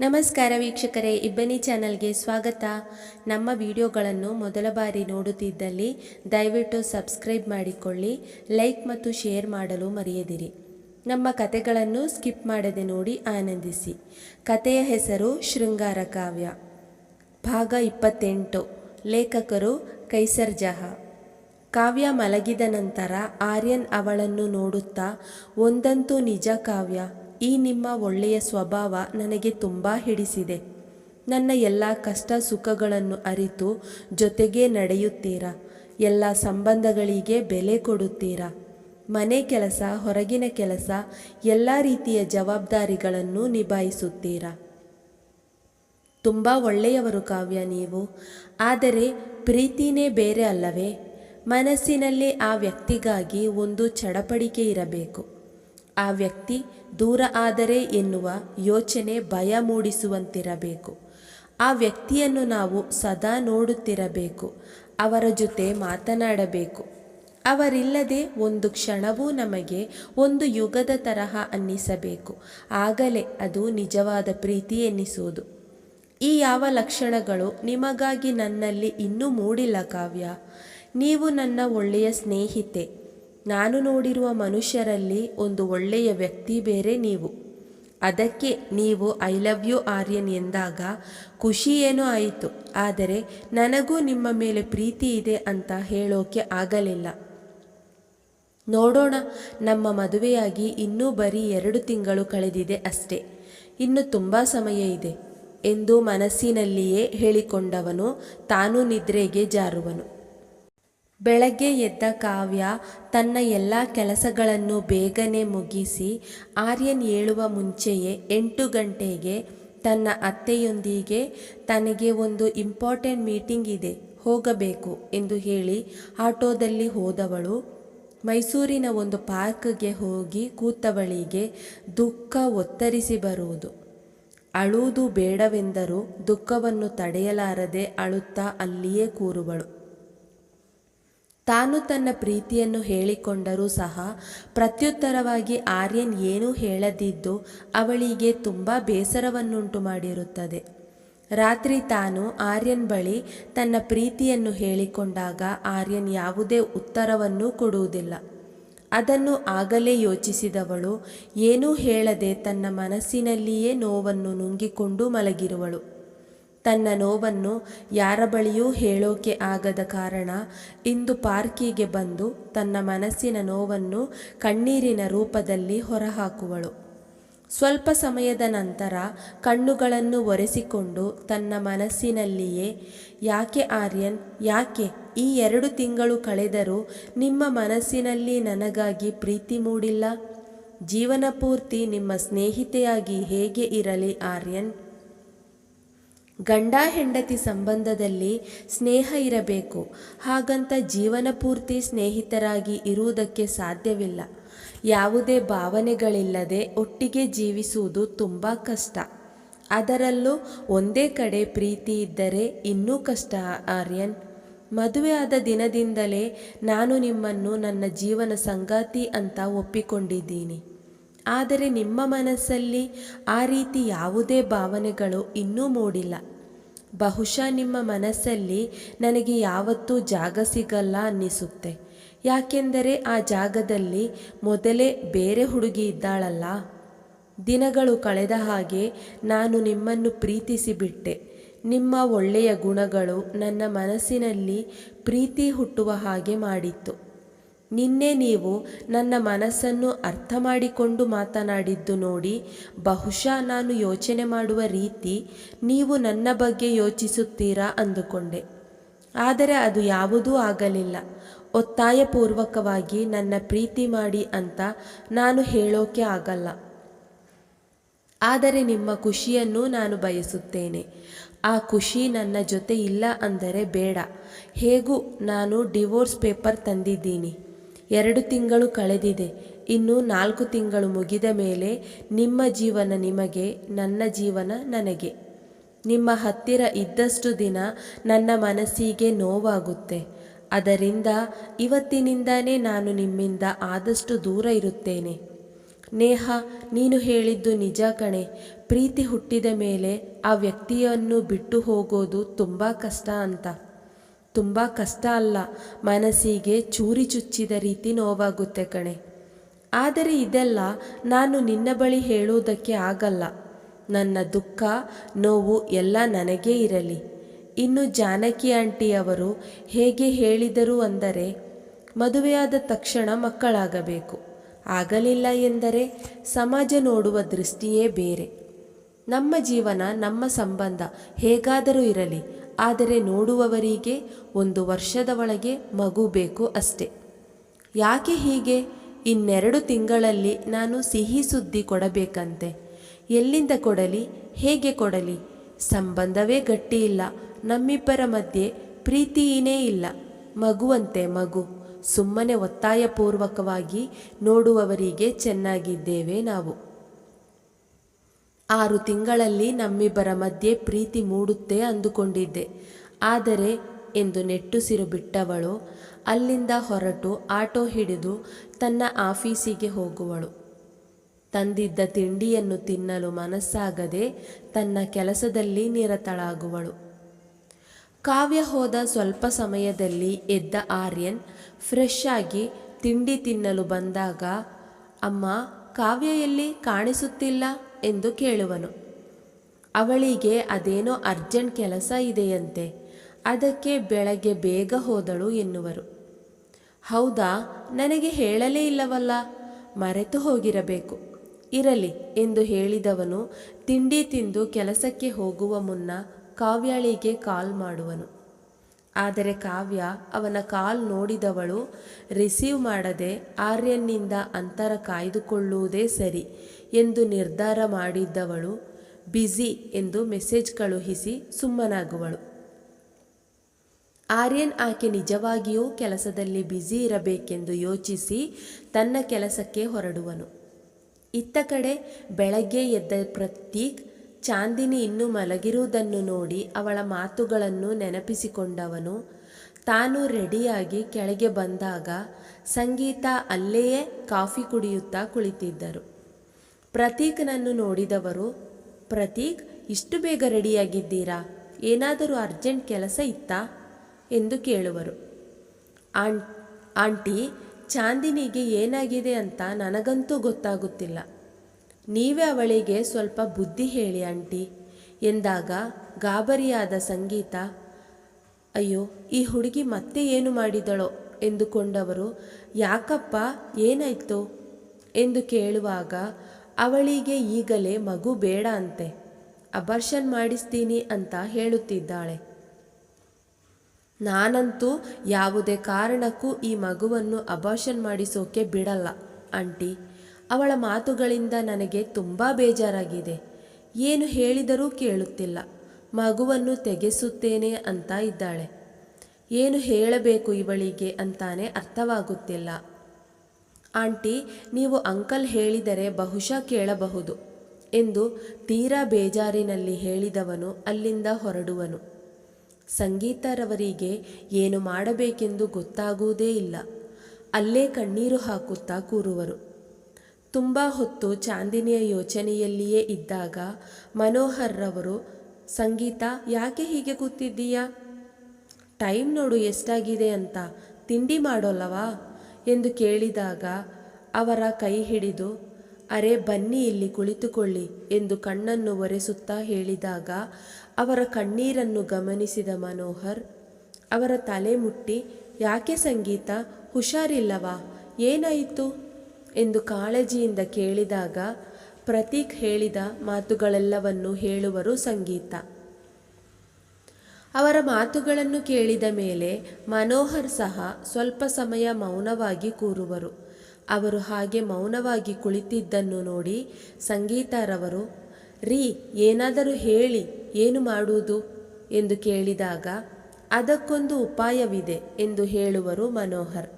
ನಮಸ್ಕಾರ ವೀಕ್ಷಕರೇ, ಇಬ್ಬನಿ ಚಾನಲ್ಗೆ ಸ್ವಾಗತ. ನಮ್ಮ ವಿಡಿಯೋಗಳನ್ನು ಮೊದಲ ಬಾರಿ ನೋಡುತ್ತಿದ್ದಲ್ಲಿ ದಯವಿಟ್ಟು ಸಬ್ಸ್ಕ್ರೈಬ್ ಮಾಡಿಕೊಳ್ಳಿ, ಲೈಕ್ ಮತ್ತು ಶೇರ್ ಮಾಡಲು ಮರೆಯದಿರಿ. ನಮ್ಮ ಕತೆಗಳನ್ನು ಸ್ಕಿಪ್ ಮಾಡದೆ ನೋಡಿ ಆನಂದಿಸಿ. ಕತೆಯ ಹೆಸರು ಶೃಂಗಾರ ಕಾವ್ಯ. ಭಾಗ ಇಪ್ಪತ್ತೆಂಟು. ಲೇಖಕರು ಕೈಸರ್ ಜಹಾ. ಕಾವ್ಯ ಮಲಗಿದ ನಂತರ ಆರ್ಯನ್ ಅವಳನ್ನು ನೋಡುತ್ತಾ, ಒಂದಂತೂ ನಿಜ ಕಾವ್ಯ ಈ ನಿಮ್ಮ ಒಳ್ಳೆಯ ಸ್ವಭಾವ ನನಗೆ ತುಂಬ ಹಿಡಿಸಿದೆ. ನನ್ನ ಎಲ್ಲ ಕಷ್ಟ ಸುಖಗಳನ್ನು ಅರಿತು ಜೊತೆಗೆ ನಡೆಯುತ್ತೀರಾ? ಎಲ್ಲ ಸಂಬಂಧಗಳಿಗೆ ಬೆಲೆ ಕೊಡುತ್ತೀರಾ? ಮನೆ ಕೆಲಸ, ಹೊರಗಿನ ಕೆಲಸ, ಎಲ್ಲ ರೀತಿಯ ಜವಾಬ್ದಾರಿಗಳನ್ನು ನಿಭಾಯಿಸುತ್ತೀರಾ? ತುಂಬ ಒಳ್ಳೆಯವರು ಕಾವ್ಯ ನೀವು. ಆದರೆ ಪ್ರೀತಿನೇ ಬೇರೆ ಅಲ್ಲವೇ? ಮನಸ್ಸಿನಲ್ಲಿ ಆ ವ್ಯಕ್ತಿಗಾಗಿ ಒಂದು ಚಡಪಡಿಕೆ ಇರಬೇಕು. ಆ ವ್ಯಕ್ತಿ ದೂರ ಆದರೆ ಎನ್ನುವ ಯೋಚನೆ ಭಯ ಮೂಡಿಸುವಂತಿರಬೇಕು. ಆ ವ್ಯಕ್ತಿಯನ್ನು ನಾವು ಸದಾ ನೋಡುತ್ತಿರಬೇಕು. ಅವರ ಜೊತೆ ಮಾತನಾಡಬೇಕು. ಅವರಿಲ್ಲದೆ ಒಂದು ಕ್ಷಣವೂ ನಮಗೆ ಒಂದು ಯುಗದ ತರಹ ಅನ್ನಿಸಬೇಕು. ಆಗಲೇ ಅದು ನಿಜವಾದ ಪ್ರೀತಿ ಎನ್ನಿಸುವುದು. ಈ ಯಾವ ಲಕ್ಷಣಗಳು ನಿಮಗಾಗಿ ನನ್ನಲ್ಲಿ ಇನ್ನೂ ಮೂಡಿಲ್ಲ ಕಾವ್ಯ. ನೀವು ನನ್ನ ಒಳ್ಳೆಯ ಸ್ನೇಹಿತೆ. ನಾನು ನೋಡಿರುವ ಮನುಷ್ಯರಲ್ಲಿ ಒಂದು ಒಳ್ಳೆಯ ವ್ಯಕ್ತಿ ಬೇರೆ ನೀವು. ಅದಕ್ಕೆ ನೀವು ಐ ಲವ್ ಯು ಆರ್ಯನ್ ಎಂದಾಗ, ಖುಷಿ ಏನೋ ಆಯಿತು, ಆದರೆ ನನಗೂ ನಿಮ್ಮ ಮೇಲೆ ಪ್ರೀತಿ ಇದೆ ಅಂತ ಹೇಳೋಕೆ ಆಗಲಿಲ್ಲ. ನೋಡೋಣ, ನಮ್ಮ ಮದುವೆಯಾಗಿ ಇನ್ನೂ ಬರೀ ಎರಡು ತಿಂಗಳು ಕಳೆದಿದೆ ಅಷ್ಟೇ. ಇನ್ನು ತುಂಬ ಸಮಯ ಇದೆ ಎಂದು ಮನಸ್ಸಿನಲ್ಲಿಯೇ ಹೇಳಿಕೊಂಡವನು, ತಾನು ನಿದ್ರೆಗೆ ಜಾರುವನು. ಬೆಳಗ್ಗೆ ಎದ್ದ ಕಾವ್ಯ ತನ್ನ ಎಲ್ಲ ಕೆಲಸಗಳನ್ನು ಬೇಗನೆ ಮುಗಿಸಿ ಆರ್ಯನ್ ಏಳುವ ಮುಂಚೆಯೇ ಎಂಟು ಗಂಟೆಗೆ ತನ್ನ ಅತ್ತೆಯೊಂದಿಗೆ ತನಗೆ ಒಂದು ಇಂಪಾರ್ಟೆಂಟ್ ಮೀಟಿಂಗ್ ಇದೆ, ಹೋಗಬೇಕು ಎಂದು ಹೇಳಿ ಆಟೋದಲ್ಲಿ ಹೋದವಳು. ಮೈಸೂರಿನ ಒಂದು ಪಾರ್ಕ್ಗೆ ಹೋಗಿ ಕೂತವಳಿಗೆ ದುಃಖ ಒತ್ತರಿಸಿ ಬರುವುದು. ಅಳುವುದು ಬೇಡವೆಂದರೂ ದುಃಖವನ್ನು ತಡೆಯಲಾರದೆ ಅಳುತ್ತಾ ಅಲ್ಲಿಯೇ ಕೂರುವಳು. ತಾನು ತನ್ನ ಪ್ರೀತಿಯನ್ನು ಹೇಳಿಕೊಂಡರೂ ಸಹ ಪ್ರತ್ಯುತ್ತರವಾಗಿ ಆರ್ಯನ್ ಏನೂ ಹೇಳದಿದ್ದು ಅವಳಿಗೆ ತುಂಬ ಬೇಸರವನ್ನುಂಟು ಮಾಡಿರುತ್ತದೆ. ರಾತ್ರಿ ತಾನು ಆರ್ಯನ್ ಬಳಿ ತನ್ನ ಪ್ರೀತಿಯನ್ನು ಹೇಳಿಕೊಂಡಾಗ ಆರ್ಯನ್ ಯಾವುದೇ ಉತ್ತರವನ್ನೂ ಕೊಡುವುದಿಲ್ಲ. ಅದನ್ನು ಆಗಲೇ ಯೋಚಿಸಿದವಳು, ಏನೂ ಹೇಳದೆ ತನ್ನ ಮನಸ್ಸಿನಲ್ಲಿಯೇ ನೋವನ್ನು ನುಂಗಿಕೊಂಡು ಮಲಗಿರುವಳು. ತನ್ನ ನೋವನ್ನು ಯಾರ ಬಳಿಯೂ ಹೇಳೋಕೆ ಆಗದ ಕಾರಣ ಇಂದು ಪಾರ್ಕಿಗೆ ಬಂದು ತನ್ನ ಮನಸ್ಸಿನ ನೋವನ್ನು ಕಣ್ಣೀರಿನ ರೂಪದಲ್ಲಿ ಹೊರಹಾಕುವಳು. ಸ್ವಲ್ಪ ಸಮಯದ ನಂತರ ಕಣ್ಣುಗಳನ್ನು ಒರೆಸಿಕೊಂಡು ತನ್ನ ಮನಸ್ಸಿನಲ್ಲಿಯೇ, ಯಾಕೆ ಆರ್ಯನ್, ಯಾಕೆ? ಈ ಎರಡು ತಿಂಗಳು ಕಳೆದರೂ ನಿಮ್ಮ ಮನಸ್ಸಿನಲ್ಲಿ ನನಗಾಗಿ ಪ್ರೀತಿ ಮೂಡಿಲ್ಲ? ಜೀವನ ಪೂರ್ತಿ ನಿಮ್ಮ ಸ್ನೇಹಿತೆಯಾಗಿ ಹೇಗೆ ಇರಲಿ ಆರ್ಯನ್? ಗಂಡ ಹೆಂಡತಿ ಸಂಬಂಧದಲ್ಲಿ ಸ್ನೇಹ ಇರಬೇಕು. ಹಾಗಂತ ಜೀವನ ಪೂರ್ತಿ ಸ್ನೇಹಿತರಾಗಿ ಇರುವುದಕ್ಕೆ ಸಾಧ್ಯವಿಲ್ಲ. ಯಾವುದೇ ಭಾವನೆಗಳಿಲ್ಲದೆ ಒಟ್ಟಿಗೆ ಜೀವಿಸುವುದು ತುಂಬ ಕಷ್ಟ. ಅದರಲ್ಲೂ ಒಂದೇ ಕಡೆ ಪ್ರೀತಿ ಇದ್ದರೆ ಇನ್ನೂ ಕಷ್ಟ, ಆರ್ಯನ್. ಮದುವೆಯಾದ ದಿನದಿಂದಲೇ ನಾನು ನಿಮ್ಮನ್ನು ನನ್ನ ಜೀವನ ಸಂಗಾತಿ ಅಂತ ಒಪ್ಪಿಕೊಂಡಿದ್ದೀನಿ. ಆದರೆ ನಿಮ್ಮ ಮನಸ್ಸಲ್ಲಿ ಆ ರೀತಿ ಯಾವುದೇ ಭಾವನೆಗಳು ಇನ್ನೂ ಮೂಡಿಲ್ಲ. ಬಹುಶಃ ನಿಮ್ಮ ಮನಸ್ಸಲ್ಲಿ ನನಗೆ ಯಾವತ್ತೂ ಜಾಗ ಸಿಗಲ್ಲ ಅನ್ನಿಸುತ್ತೆ. ಯಾಕೆಂದರೆ ಆ ಜಾಗದಲ್ಲಿ ಮೊದಲೇ ಬೇರೆ ಹುಡುಗಿ ಇದ್ದಾಳಲ್ಲ. ದಿನಗಳು ಕಳೆದ ಹಾಗೆ ನಾನು ನಿಮ್ಮನ್ನು ಪ್ರೀತಿಸಿಬಿಟ್ಟೆ. ನಿಮ್ಮ ಒಳ್ಳೆಯ ಗುಣಗಳು ನನ್ನ ಮನಸ್ಸಿನಲ್ಲಿ ಪ್ರೀತಿ ಹುಟ್ಟುವ ಹಾಗೆ ಮಾಡಿತ್ತು. ನಿನ್ನೆ ನೀವು ನನ್ನ ಮನಸ್ಸನ್ನು ಅರ್ಥ ಮಾಡಿಕೊಂಡು ಮಾತನಾಡಿದ್ದು ನೋಡಿ, ಬಹುಶಃ ನಾನು ಯೋಚನೆ ಮಾಡುವ ರೀತಿ ನೀವು ನನ್ನ ಬಗ್ಗೆ ಯೋಚಿಸುತ್ತೀರಾ ಅಂದುಕೊಂಡೆ. ಆದರೆ ಅದು ಯಾವುದೂ ಆಗಲಿಲ್ಲ. ಒತ್ತಾಯಪೂರ್ವಕವಾಗಿ ನನ್ನ ಪ್ರೀತಿ ಮಾಡಿ ಅಂತ ನಾನು ಹೇಳೋಕೆ ಆಗಲ್ಲ. ಆದರೆ ನಿಮ್ಮ ಖುಷಿಯನ್ನು ನಾನು ಬಯಸುತ್ತೇನೆ. ಆ ಖುಷಿ ನನ್ನ ಜೊತೆ ಇಲ್ಲ ಅಂದರೆ ಬೇಡ. ಹೇಗೂ ನಾನು ಡಿವೋರ್ಸ್ ಪೇಪರ್ ತಂದಿದ್ದೀನಿ. ಎರಡು ತಿಂಗಳು ಕಳೆದಿದೆ. ಇನ್ನು ನಾಲ್ಕು ತಿಂಗಳು ಮುಗಿದ ಮೇಲೆ ನಿಮ್ಮ ಜೀವನ ನಿಮಗೆ, ನನ್ನ ಜೀವನ ನನಗೆ. ನಿಮ್ಮ ಹತ್ತಿರ ಇದ್ದಷ್ಟು ದಿನ ನನ್ನ ಮನಸ್ಸಿಗೆ ನೋವಾಗುತ್ತೆ. ಅದರಿಂದ ಇವತ್ತಿನಿಂದನೇ ನಾನು ನಿಮ್ಮಿಂದ ಆದಷ್ಟು ದೂರ ಇರುತ್ತೇನೆ. ನೇಹ, ನೀನು ಹೇಳಿದ್ದು ನಿಜ ಕಣೆ. ಪ್ರೀತಿ ಹುಟ್ಟಿದ ಮೇಲೆ ಆ ವ್ಯಕ್ತಿಯನ್ನು ಬಿಟ್ಟು ಹೋಗೋದು ತುಂಬ ಕಷ್ಟ ಅಂತ. ತುಂಬ ಕಷ್ಟ ಅಲ್ಲ. ಮನಸ್ಸಿಗೆ ಚೂರಿ ಚುಚ್ಚಿದ ರೀತಿ ನೋವಾಗುತ್ತೆ ಕಣೆ. ಆದರೆ ಇದೆಲ್ಲ ನಾನು ನಿನ್ನ ಬಳಿ ಹೇಳುವುದಕ್ಕೆ ಆಗಲ್ಲ. ನನ್ನ ದುಃಖ, ನೋವು ಎಲ್ಲ ನನಗೇ ಇರಲಿ. ಇನ್ನು ಜಾನಕಿ ಆಂಟಿಯವರು ಹೇಗೆ ಹೇಳಿದರು ಅಂದರೆ, ಮದುವೆಯಾದ ತಕ್ಷಣ ಮಕ್ಕಳಾಗಬೇಕು. ಆಗಲಿಲ್ಲ ಎಂದರೆ ಸಮಾಜ ನೋಡುವ ದೃಷ್ಟಿಯೇ ಬೇರೆ. ನಮ್ಮ ಜೀವನ, ನಮ್ಮ ಸಂಬಂಧ ಹೇಗಾದರೂ ಇರಲಿ. ಆದರೆ ನೋಡುವವರಿಗೆ ಒಂದು ವರ್ಷದ ಒಳಗೆ ಮಗು ಬೇಕು ಅಷ್ಟೆ. ಯಾಕೆ ಹೀಗೆ? ಇನ್ನೆರಡು ತಿಂಗಳಲ್ಲಿ ನಾನು ಸಿಹಿ ಸುದ್ದಿ ಕೊಡಬೇಕಂತೆ. ಎಲ್ಲಿಂದ ಕೊಡಲಿ? ಹೇಗೆ ಕೊಡಲಿ? ಸಂಬಂಧವೇ ಗಟ್ಟಿಯಿಲ್ಲ ನಮ್ಮಿಬ್ಬರ ಮಧ್ಯೆ ಪ್ರೀತಿಯೇ ಇಲ್ಲ. ಮಗುವಂತೆ ಮಗು. ಸುಮ್ಮನೆ ಒತ್ತಾಯಪೂರ್ವಕವಾಗಿ ನೋಡುವವರಿಗೆ ಚೆನ್ನಾಗಿದ್ದೇವೆ ನಾವು. ಆರು ತಿಂಗಳಲ್ಲಿ ನಮ್ಮಿಬ್ಬರ ಮಧ್ಯೆ ಪ್ರೀತಿ ಮೂಡುತ್ತೆ ಅಂದುಕೊಂಡಿದ್ದೆ. ಆದರೆ, ಎಂದು ನೆಟ್ಟುಸಿರು ಬಿಟ್ಟವಳು, ಅಲ್ಲಿಂದ ಹೊರಟು ಆಟೋ ಹಿಡಿದು ತನ್ನ ಆಫೀಸಿಗೆ ಹೋಗುವಳು. ತಂದಿದ್ದ ತಿಂಡಿಯನ್ನು ತಿನ್ನಲು ಮನಸ್ಸಾಗದೆ ತನ್ನ ಕೆಲಸದಲ್ಲಿ ನಿರತಳಾಗುವಳು. ಕಾವ್ಯ ಹೋದ ಸ್ವಲ್ಪ ಸಮಯದಲ್ಲಿ ಎದ್ದ ಆರ್ಯನ್ ಫ್ರೆಶ್ ಆಗಿ ತಿಂಡಿ ತಿನ್ನಲು ಬಂದಾಗ, ಅಮ್ಮ, ಕಾವ್ಯ ಎಲ್ಲಿ? ಕಾಣಿಸುತ್ತಿಲ್ಲ. ಎಂದು ಕೇಳುವನು. ಅವಳಿಗೆ ಅದೇನೋ ಅರ್ಜೆಂಟ್ ಕೆಲಸ ಇದೆಯಂತೆ, ಅದಕ್ಕೆ ಬೆಳಗ್ಗೆ ಬೇಗ ಹೋದಳು ಎನ್ನುವರು. ಹೌದಾ, ನನಗೆ ಹೇಳಲೇ ಇಲ್ಲವಲ್ಲ, ಮರೆತು ಹೋಗಿರಬೇಕು. ಇರಲಿ ಎಂದು ಹೇಳಿದವನು ತಿಂಡಿ ತಿಂದು ಕೆಲಸಕ್ಕೆ ಹೋಗುವ ಮುನ್ನ ಕಾವ್ಯಾಳಿಗೆ ಕಾಲ್ ಮಾಡುವನು. ಆದರೆ ಕಾವ್ಯ ಅವನ ಕಾಲ್ ನೋಡಿದವಳು, ರಿಸೀವ್ ಮಾಡದೆ ಆರ್ಯನ್ನಿಂದ ಅಂತರ ಕಾಯ್ದುಕೊಳ್ಳುವುದೇ ಸರಿ ಎಂದು ನಿರ್ಧಾರ ಮಾಡಿದ್ದವಳು, ಬ್ಯುಸಿ ಎಂದು ಮೆಸೇಜ್ ಕಳುಹಿಸಿ ಸುಮ್ಮನಾಗುವಳು. ಆರ್ಯನ್ ಆಕೆ ನಿಜವಾಗಿಯೂ ಕೆಲಸದಲ್ಲಿ ಬ್ಯುಸಿ ಇರಬೇಕೆಂದು ಯೋಚಿಸಿ ತನ್ನ ಕೆಲಸಕ್ಕೆ ಹೊರಡುವನು. ಇತ್ತ ಕಡೆ ಬೆಳಗ್ಗೆ ಎದ್ದ ಪ್ರತೀಕ್ ಚಾಂದಿನಿ ಇನ್ನೂ ಮಲಗಿರುವುದನ್ನು ನೋಡಿ ಅವಳ ಮಾತುಗಳನ್ನು ನೆನಪಿಸಿಕೊಂಡವನು. ತಾನು ರೆಡಿಯಾಗಿ ಕೆಳಗೆ ಬಂದಾಗ ಸಂಗೀತ ಅಲ್ಲೇಯೇ ಕಾಫಿ ಕುಡಿಯುತ್ತಾ ಕುಳಿತಿದ್ದರು. ಪ್ರತೀಕ್ನನ್ನು ನೋಡಿದವರು, ಪ್ರತೀಕ್, ಇಷ್ಟು ಬೇಗ ರೆಡಿಯಾಗಿದ್ದೀರಾ? ಏನಾದರೂ ಅರ್ಜೆಂಟ್ ಕೆಲಸ ಇತ್ತಾ? ಎಂದು ಕೇಳುವರು. ಆಂಟ್, ಆಂಟಿ, ಚಾಂದಿನಿಗೆ ಏನಾಗಿದೆ ಅಂತ ನನಗಂತೂ ಗೊತ್ತಾಗುತ್ತಿಲ್ಲ. ನೀವೇ ಅವಳಿಗೆ ಸ್ವಲ್ಪ ಬುದ್ಧಿ ಹೇಳಿ ಆಂಟಿ ಎಂದಾಗ ಗಾಬರಿಯಾದ ಸಂಗೀತ, ಅಯ್ಯೋ, ಈ ಹುಡುಗಿ ಮತ್ತೆ ಏನು ಮಾಡಿದಳೋ ಎಂದುಕೊಂಡವರು, ಯಾಕಪ್ಪ, ಏನಾಯ್ತು ಎಂದು ಕೇಳುವಾಗ, ಅವಳಿಗೆ ಈಗಲೇ ಮಗು ಬೇಡ ಅಂತೆ, ಅಬರ್ಷನ್ ಮಾಡಿಸ್ತೀನಿ ಅಂತ ಹೇಳುತ್ತಿದ್ದಾಳೆ. ನಾನಂತೂ ಯಾವುದೇ ಕಾರಣಕ್ಕೂ ಈ ಮಗುವನ್ನು ಅಬಾರ್ಷನ್ ಮಾಡಿಸೋಕೆ ಬಿಡಲ್ಲ, ಆಂಟಿ. ಅವಳ ಮಾತುಗಳಿಂದ ನನಗೆ ತುಂಬ ಬೇಜಾರಾಗಿದೆ. ಏನು ಹೇಳಿದರೂ ಕೇಳುತ್ತಿಲ್ಲ. ಮಗುವನ್ನು ತೆಗೆಸುತ್ತೇನೆ ಅಂತ ಇದ್ದಾಳೆ. ಏನು ಹೇಳಬೇಕು ಇವಳಿಗೆ ಅಂತಾನೆ ಅರ್ಥವಾಗುತ್ತಿಲ್ಲ. ಆಂಟಿ, ನೀವು ಅಂಕಲ್ ಹೇಳಿದರೆ ಬಹುಶಃ ಕೇಳಬಹುದು ಎಂದು ತೀರಾ ಬೇಜಾರಿನಲ್ಲಿ ಹೇಳಿದವನು ಅಲ್ಲಿಂದ ಹೊರಡುವನು. ಸಂಗೀತರವರಿಗೆ ಏನು ಮಾಡಬೇಕೆಂದು ಗೊತ್ತಾಗುವುದೇ ಇಲ್ಲ. ಅಲ್ಲೇ ಕಣ್ಣೀರು ಹಾಕುತ್ತಾ ಕೂರುವರು. ತುಂಬ ಹೊತ್ತು ಚಾಂದಿನಿಯ ಯೋಚನೆಯಲ್ಲಿಯೇ ಇದ್ದಾಗ ಮನೋಹರ್ರವರು ಸಂಗೀತ, ಯಾಕೆ ಹೀಗೆ ಕೂತಿದ್ದೀಯಾ? ಟೈಮ್ ನೋಡು ಎಷ್ಟಾಗಿದೆ ಅಂತ ತಿಂಡಿ ಮಾಡೋಲ್ಲವಾ? ಎಂದು ಕೇಳಿದಾಗ ಅವರ ಕೈ ಹಿಡಿದು, ಅರೆ ಬನ್ನಿ ಇಲ್ಲಿ ಕುಳಿತುಕೊಳ್ಳಿ ಎಂದು ಕಣ್ಣನ್ನು ಒರೆಸುತ್ತಾ ಹೇಳಿದಾಗ ಅವರ ಕಣ್ಣೀರನ್ನು ಗಮನಿಸಿದ ಮನೋಹರ್, ಅವರ ತಲೆ ಮುಟ್ಟಿ, ಯಾಕೆ ಸಂಗೀತ? ಹುಷಾರಿಲ್ಲವಾ? ಏನಾಯಿತು? ಎಂದು ಕಾಳಜಿಯಿಂದ ಕೇಳಿದಾಗ ಪ್ರತೀಕ್ ಹೇಳಿದ ಮಾತುಗಳೆಲ್ಲವನ್ನು ಹೇಳುವರು ಸಂಗೀತ. ಅವರ ಮಾತುಗಳನ್ನು ಕೇಳಿದ ಮೇಲೆ ಮನೋಹರ್ ಸಹ ಸ್ವಲ್ಪ ಸಮಯ ಮೌನವಾಗಿ ಕೂರುವರು. ಅವರು ಹಾಗೆ ಮೌನವಾಗಿ ಕುಳಿತಿದ್ದನ್ನು ನೋಡಿ ಸಂಗೀತಾರವರು, ರೀ, ಏನಾದರೂ ಹೇಳಿ, ಏನು ಮಾಡುವುದು? ಎಂದು ಕೇಳಿದಾಗ, ಅದಕ್ಕೊಂದು ಉಪಾಯವಿದೆ ಎಂದು ಹೇಳುವರು ಮನೋಹರ್.